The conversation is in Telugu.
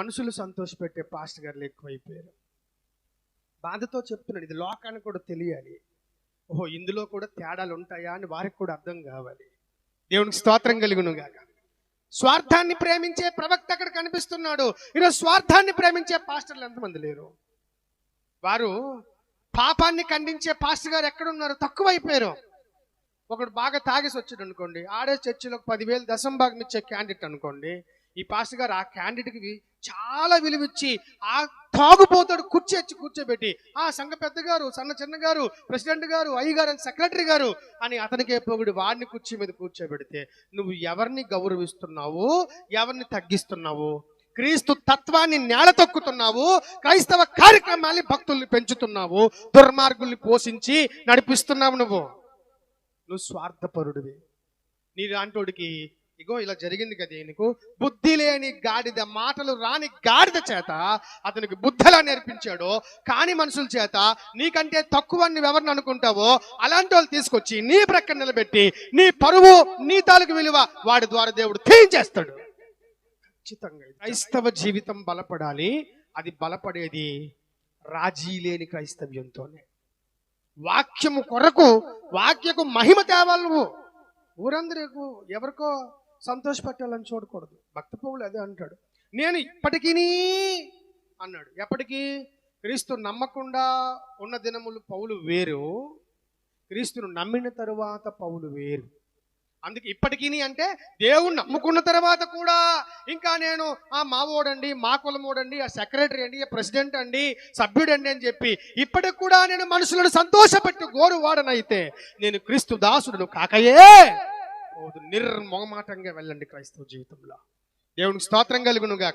మనుషులు సంతోషపెట్టే పాస్టర్ గారులు ఎక్కువైపోయారు. బాధతో చెప్తున్నాడు ఇది లోకానికి కూడా తెలియాలి. ఓహో ఇందులో కూడా తేడాలు ఉంటాయా అని వారికి కూడా అర్థం కావాలి. దేవునికి స్తోత్రం కలుగును గాక. స్వార్థాన్ని ప్రేమించే ప్రవక్త అక్కడ కనిపిస్తున్నాడు. ఈరోజు స్వార్థాన్ని ప్రేమించే పాస్టర్లు ఎంతమంది లేరు? వారు పాపాన్ని ఖండించే పాస్టర్ గారు ఎక్కడున్నారు? తక్కువైపోయారు. ఒకడు బాగా తాగేసి వచ్చాడు అనుకోండి. ఆడే చర్చిలో పదివేలు దశం భాగం ఇచ్చే క్యాండిడేట్ అనుకోండి. ఈ పాస్టర్ గారు ఆ క్యాండిడేట్కి చాలా విలువిచ్చి ఆ తాగుపోతాడు కూర్చోచ్చి కూర్చోబెట్టి ఆ సంఘ పెద్ద గారు సన్న చిన్న గారు ప్రెసిడెంట్ గారు అయ్యగారు అని సెక్రటరీ గారు అని అతనికే పొగుడు వాడిని కుర్చీ మీద కూర్చోబెడితే నువ్వు ఎవరిని గౌరవిస్తున్నావు? ఎవరిని తగ్గిస్తున్నావు? క్రీస్తు తత్వాన్ని నేల తొక్కుతున్నావు క్రైస్తవ కార్యక్రమాన్ని భక్తుల్ని పెంచుతున్నావు? దుర్మార్గుల్ని పోషించి నడిపిస్తున్నావు నువ్వు? నువ్వు స్వార్థపరుడివి. నీ లాంటోడికి ఇగో ఇలా జరిగింది కదా ఈయనకు. బుద్ధి లేని గాడిద మాటలు రాని గాడిద చేత అతనికి బుద్ధలా నేర్పించాడు. కాని మనుషుల చేత నీకంటే తక్కువ నువ్వు ఎవరిని అనుకుంటావో అలాంటి వాళ్ళు తీసుకొచ్చి నీ ప్రక్కన నిలబెట్టి నీ పరువు నీ తాలూకు విలువ వాడి ద్వారా దేవుడు తీయించేస్తాడు. ఖచ్చితంగా క్రైస్తవ జీవితం బలపడాలి. అది బలపడేది రాజీ లేని క్రైస్తవ్యంతోనే. వాక్యము కొరకు వాక్యకు మహిమ తేవాలి నువ్వు. ఊరందరికీ ఎవరికో సంతోషపెట్టాలని చూడకూడదు. భక్త పౌలు అదే అంటాడు. నేను ఇప్పటికీ అన్నాడు. ఎప్పటికీ? క్రీస్తు నమ్మకుండా ఉన్న దినములు పౌలు వేరు. క్రీస్తును నమ్మిన తరువాత పౌలు వేరు. అందుకే ఇప్పటికీ అంటే దేవుణ్ణి నమ్ముకున్న తర్వాత కూడా ఇంకా నేను ఆ మావోడండి మా కులమోడండి ఆ సెక్రటరీ అండి ఆ ప్రెసిడెంట్ అండి సభ్యుడండి అని చెప్పి ఇప్పటికి కూడా నేను మనుషులను సంతోషపెట్టి గోరువాడనైతే నేను క్రీస్తు దాసుడును కాకయే! పోదు. నిర్మోమాటంగా వెళ్ళండి క్రైస్తవ జీవితంలో. దేవునికి స్తోత్రం కలుగునుగాక.